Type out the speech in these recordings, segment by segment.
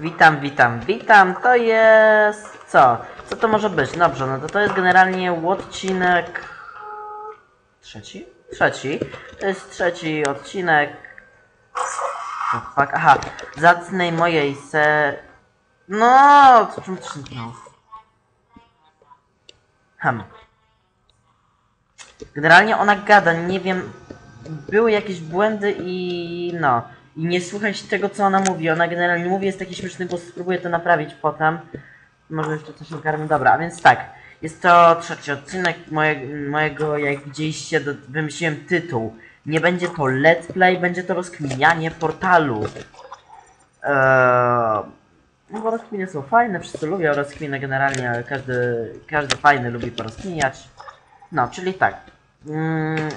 Witam, witam, witam. To jest... co? Co to może być? Dobrze, no to to jest generalnie odcinek... Trzeci? Trzeci. To jest trzeci odcinek... Oh, fuck. Aha, zacnej mojej se... No, co czym to no. Hm. Generalnie ona gada, nie wiem... Były jakieś błędy i no... I nie słuchać tego, co ona mówi. Ona generalnie mówi, jest taki śmieszny głos, spróbuję to naprawić potem. Może jeszcze coś ogarnę. Dobra, a więc tak. Jest to trzeci odcinek mojego, mojego jak widzieliście, do, wymyśliłem tytuł. Nie będzie to let's play, będzie to rozkminianie portalu. Eee, no bo rozkminy są fajne, wszyscy lubią rozkminy generalnie, ale każdy, każdy fajny lubi porozkminiać. No, czyli tak. Mm,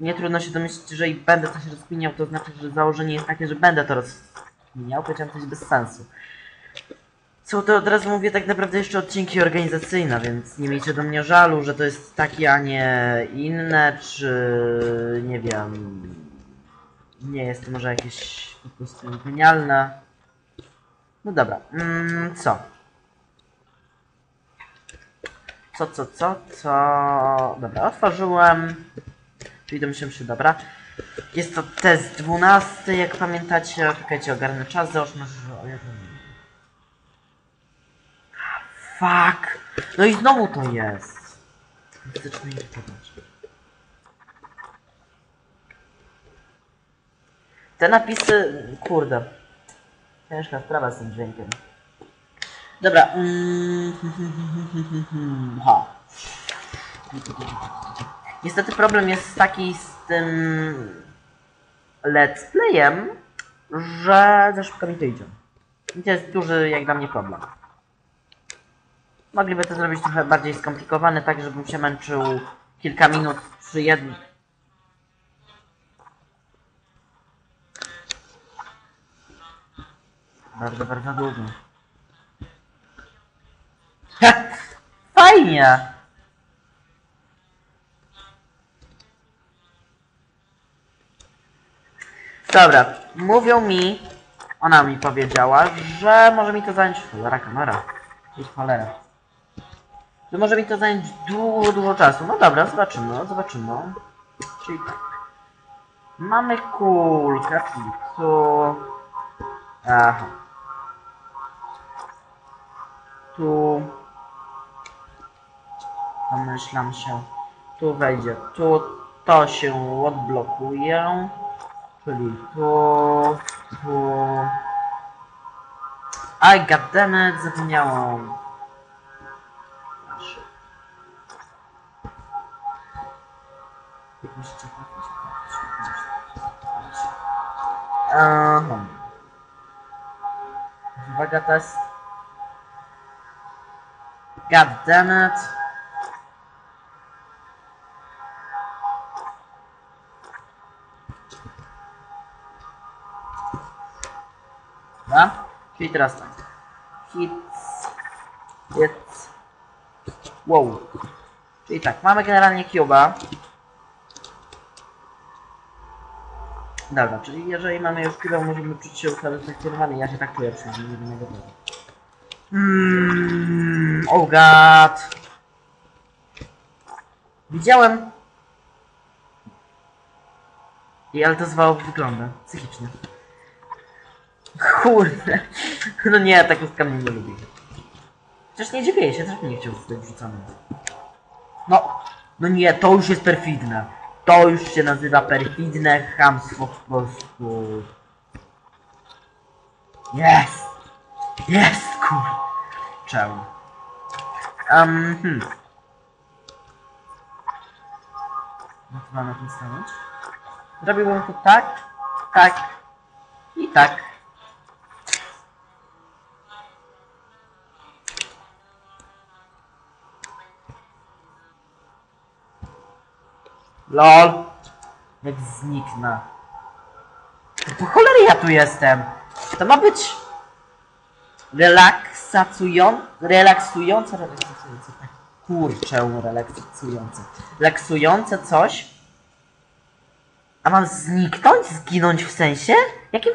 nie trudno się domyślić, że jeżeli będę coś rozkminiał, to znaczy, że założenie jest takie, że będę to rozkminiał, powiedziałem coś bez sensu. Są to od razu mówię tak naprawdę jeszcze odcinki organizacyjne, więc nie miejcie do mnie żalu, że to jest takie, a nie inne, czy nie wiem, nie jest to może jakieś po prostu genialne. No dobra, mm, co? Co, co, co, co? Dobra, otworzyłem. Czyli domyślam się, dobra. Jest to test 12, jak pamiętacie. Czekajcie, ogarnę czas, załóżmy, że... Fuck! No i znowu to jest. Zacznę ich. Te napisy... Kurde. Ciężka sprawa z tym dźwiękiem. Dobra. Mm, ha. Niestety problem jest taki z tym let's playem, że za szybko mi to idzie. I to jest duży jak dla mnie problem. Mogliby to zrobić trochę bardziej skomplikowane, tak żebym się męczył kilka minut przy jednym. Bardzo, bardzo długo. Fajnie! Dobra, mówią mi, ona mi powiedziała, że może mi to zająć, cholera kamera, cholera, że może mi to zająć dużo, dużo czasu. No dobra, zobaczymy, zobaczymy. Czyli tak. Mamy kulkę, tu, aha, tu, domyślam się, tu wejdzie, tu to się odblokuje. Czyli tu, tu... Aj, goddammit, zapomniałam. Aha. Uwaga, to jest... Goddammit. Dobra? Czyli teraz tak. Hits. Hits. Wow. Czyli tak, mamy generalnie Cuba. Dobra, czyli jeżeli mamy już Cuba, możemy czuć się usatysfakcjonowani. Ja się tak czuję przynajmniej, nie wiem tego. Mmm, oh god. Widziałem. I ale to zwało wygląda. Psychicznie. Kurde. No nie, ta kostka mnie nie lubi. Przecież nie dziwię się, też nie chciał zostać wrzucony. No, no nie, to już jest perfidne. To już się nazywa perfidne chamstwo po prostu. Jest! Jest, kur... Czemu? Um, hmm. No to mamy tym stanąć? Zrobiłbym to tak, tak i tak. LOL. Jak zniknę. Po cholery ja tu jestem. To ma być relaksacują... relaksujące, relaksujące, tak. Kurczę, relaksujące. Relaksujące coś. A mam zniknąć? Zginąć w sensie? Jakim...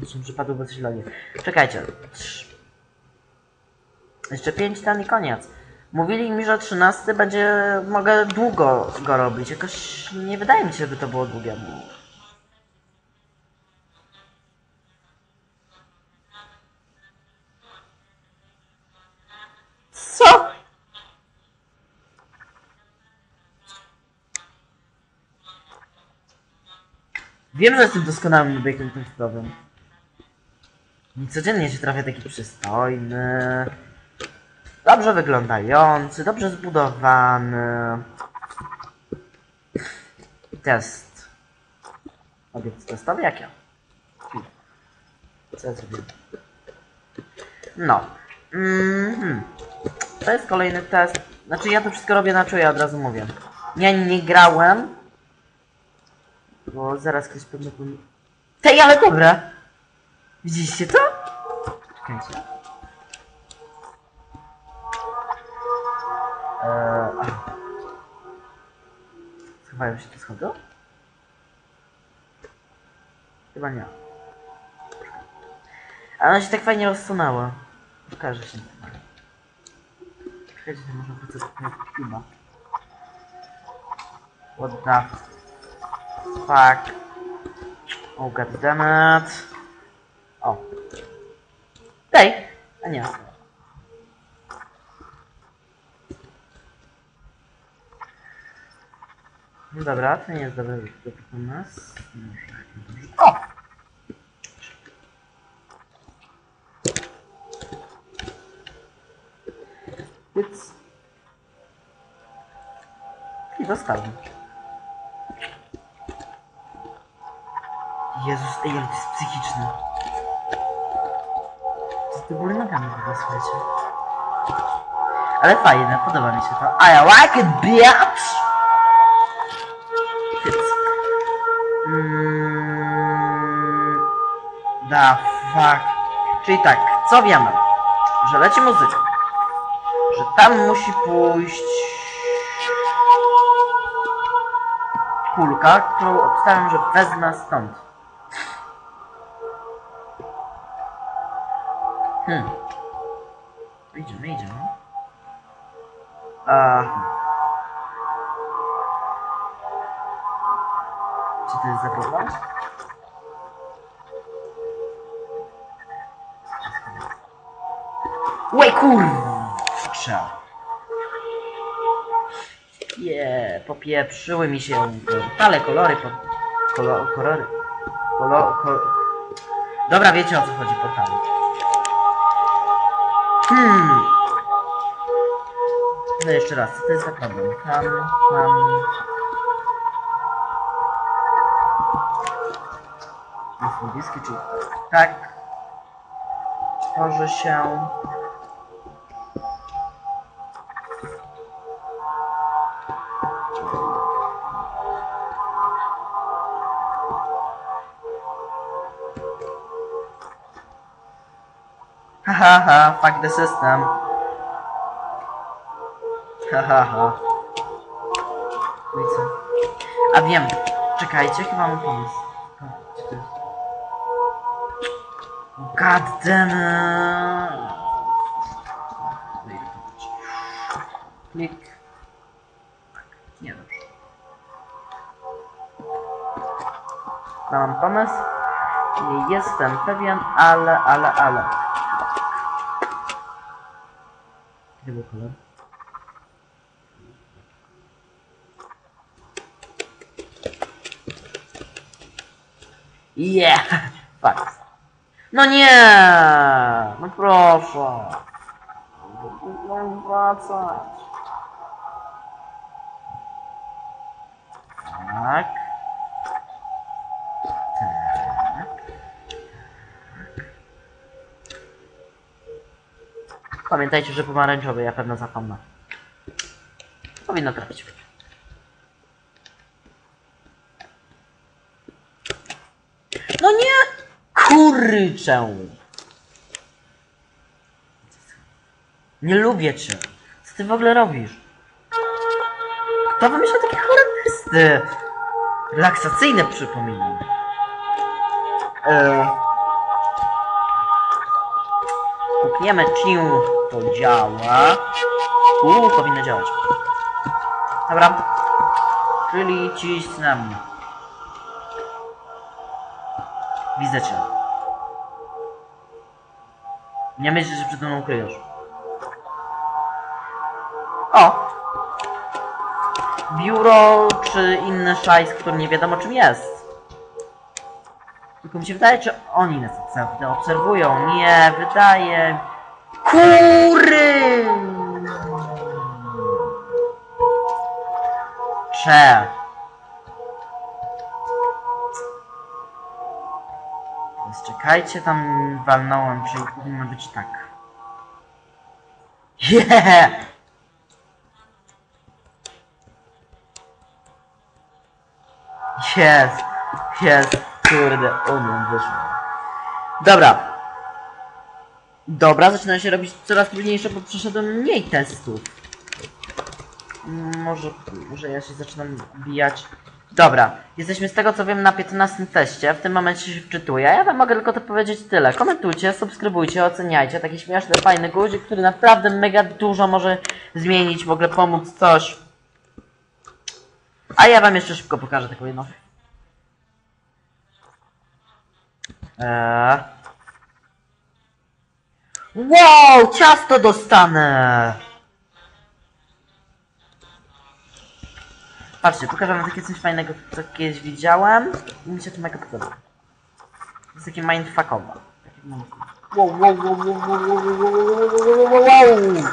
Zresztą przypadło bezsilnie. Czekajcie. Jeszcze 5 ten i koniec. Mówili mi, że 13 będzie... Mogę długo go robić. Jakoś nie wydaje mi się, żeby to było długie. Co? Wiem, że jestem doskonałym nubiekiem tekstowym. I codziennie się trafia taki przystojny, dobrze wyglądający, dobrze zbudowany. Test. Obiekt testowy jak ja. Co ja? No. Mhm. To jest kolejny test. Znaczy ja to wszystko robię na czuja, od razu mówię. Ja nie grałem. Bo zaraz ktoś pewnie. Tej, ale dobra! Widzieliście to? Czekajcie. Schowają się te schody? Chyba nie. A ona się tak fajnie rozsunęła. Pokażę się. Czekajcie, to może wrócę do chyba. What the fuck? Oh god damn it. O. Dej! A nie. No dobra, to nie jest dobry, dobry pomysł. O! Więc... I dostałem. Jezus, ej, ale to jest psychiczne. To jest do góry nogami ogóle, słuchajcie. Ale fajne, podoba mi się to. I like it, bitch! Fuck. Czyli tak, co wiemy? Że leci muzyka. Że tam musi pójść... Kulka, którą obstawiam, że wezmę stąd. Hmm. Idziemy, idziemy. Aha. Co to jest za problem? Łej kurwa! Je, popieprzyły mi się portale, kolory, po, kolo, kolory, kolo, ko... Dobra, wiecie o co chodzi, portale. Hmm. No jeszcze raz, to jest za problem? Tam mam... Jest niebieski, czyli tak. Tworzy się... Hahaha, fuck the system. Hahaha. No i co? A wiem, czekajcie, chyba mam pomysł. God damn. No. Klik. Tak, nie dobrze. No, mam pomysł. Nie jestem pewien, ale, ale, ale. Był kolor? Yeah! Fakt. No nie! No proszę. Mam wracać. Tak. Pamiętajcie, że pomarańczowy, ja pewno zapomnę. Powinno trafić. No nie! Kurczę! Nie lubię cię. Co ty w ogóle robisz? Kto wymyśla takie chore testy? Relaksacyjne przypominam. Eee, klikniemy ciu, to działa. Uuu, powinno działać. Dobra. Czyli cisnę. Widzę cię. Nie myślisz, że przed mną ukryjesz. O! Biuro, czy inny szajs, który nie wiadomo czym jest. Tylko mi się wydaje, czy oni nas obserw- obserwują. Nie, wydaje... Kury! Cze. Więc czekajcie, tam walnąłem, czyli powinno być tak. Yeah! Jest, jest, kurde, umiem, wyszło. Dobra. Dobra, zaczyna się robić coraz trudniejsze, bo przeszedłem mniej testów. Może, może ja się zaczynam bijać. Dobra, jesteśmy z tego co wiem na 15 teście, w tym momencie się wczytuję. Ja wam mogę tylko to powiedzieć tyle. Komentujcie, subskrybujcie, oceniajcie. Taki śmieszny, fajny guzik, który naprawdę mega dużo może zmienić, w ogóle pomóc coś. A ja wam jeszcze szybko pokażę taką jedną. Eee. Wow, ciasto dostanę! Patrzcie, pokażę wam takie coś fajnego, co kiedyś widziałem i mi się to mega podoba. To jest takie mindfuckowe. Wow, wow, wow, wow, wow, wow, wow, wow, wow.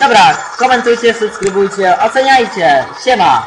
Dobra, komentujcie, subskrybujcie, oceniajcie. Siema!